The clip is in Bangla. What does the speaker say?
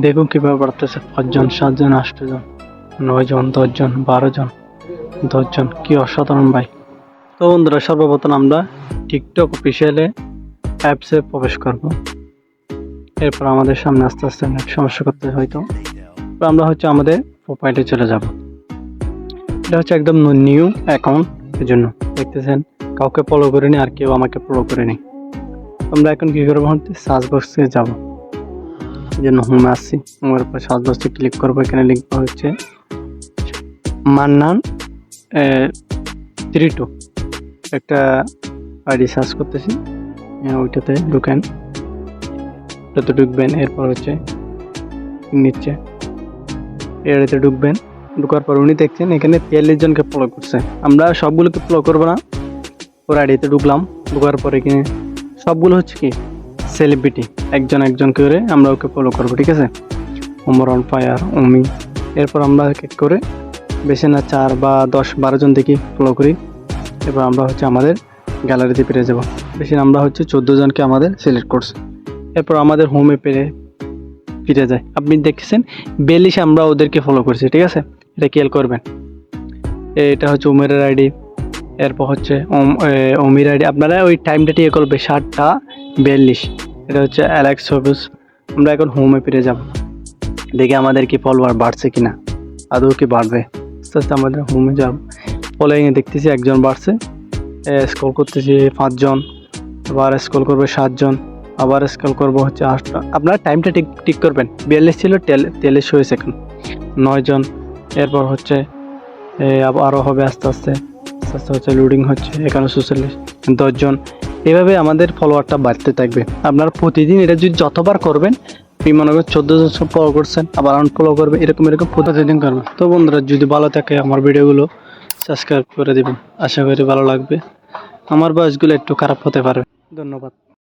দেখুন কীভাবে বাড়তেছে। পাঁচজন, সাতজন, আটজন, নয়জন, দশজন বারো জন দশজন। কি অসাধারণ ভাই। তো বন্ধুরা, সর্বপ্রথম আমরা টিকটক অফিসিয়ালে অ্যাপসে প্রবেশ করব। এরপর আমাদের সামনে আস্তে আস্তে নেট সমস্যা করতে হয়তো আমরা হচ্ছে আমাদের প্রোফাইলে চলে যাব। এটা হচ্ছে একদম নিউ অ্যাকাউন্ট এর জন্য। দেখতেছেন, কাউকে ফলো করিনি আর কেউ আমাকে ফলো করেনি। আমরা এখন কী করব? সার্চ বক্সে যাব। জন্য হোমে আসছি হোমের উপর সার্চ বক্সে ক্লিক করব, এখানে লিখব হচ্ছে মান্নান থ্রি টু একটা আইডি সার্চ করতেছি ওইটাতে ঢুকেন। ওটাতে ঢুকবেন, এরপর হচ্ছে নিচ্ছে এড়িতে ঢুকবেন, ঢুকার পর উনি দেখছেন এখানে বিয়াল্লিশ জনকে ফলো করছে। আমরা সবগুলোকে ফলো করব না, ওর আইডিতে ঢুকলাম, ঢুকার পরে এখানে সবগুলো হচ্ছে কি? সেলিব্রিটি একজন একজন করে আমরা ওকে ফলো করব, ঠিক আছে? ওমর অন ফায়ার অমি এরপর আমরা এক করে? বেশি না, চার বা দশ, বারো জন দেখি ফলো করি। এবার আমরা হচ্ছে আমাদের গ্যালারিতে পেরে যাব। বেশি আমরা হচ্ছে চোদ্দ জনকে আমাদের সিলেক্ট করছি। এরপর আমাদের হোমে পেরে ফিরে যায়। আপনি দেখছেন, বেলিশে আমরা ওদেরকে ফলো করছি, ঠিক আছে? এটা খেয়াল করবেন। এটা হচ্ছে উমেরের আইডি এরপর হচ্ছে অমির আইডি। আপনারা ওই টাইমটা ঠিক করবে সাতটা বিয়াল্লিশ। এটা হচ্ছে অ্যালেক্স সবুজ। আমরা এখন হোমে ফিরে যাব। দেখি আমাদের কি ফলোয়ার বাড়ছে কি না আদৌ কি বাড়বে? আস্তে আস্তে আমাদের হোমে যাব। ফলোয়িংয়ে দেখতেছি একজন বাড়ছে। স্কল করতেছি পাঁচজন। আবার স্কল করবে সাতজন। আবার স্কল করব হচ্ছে আটটা। আপনারা টাইমটা ঠিক ঠিক করবেন। বিয়াল্লিশ ছিল, তেল- তেলিশ হয়েছে এখন। নয়জন। এরপর হচ্ছে আরও হবে আস্তে আস্তে। আস্তে আস্তে হচ্ছে লোডিং হচ্ছে, এখানে সুচল্লিশ দশজন। এভাবে আমাদের ফলোয়ারটা বাড়তে থাকবে। আপনারা প্রতিদিন এটা যদি যতবার করবেন আপনি মনে করেন চোদ্দ জন ফলো করছেন, আবার আনফলো করবে, এরকম এরকম প্রতিদিন করবেন তো বন্ধুরা, যদি ভালো থাকে আমার ভিডিওগুলো সাবস্ক্রাইব করে দেবেন। আশা করি ভালো লাগবে। আমার বয়সগুলো একটু খারাপ হতে পারবে ধন্যবাদ।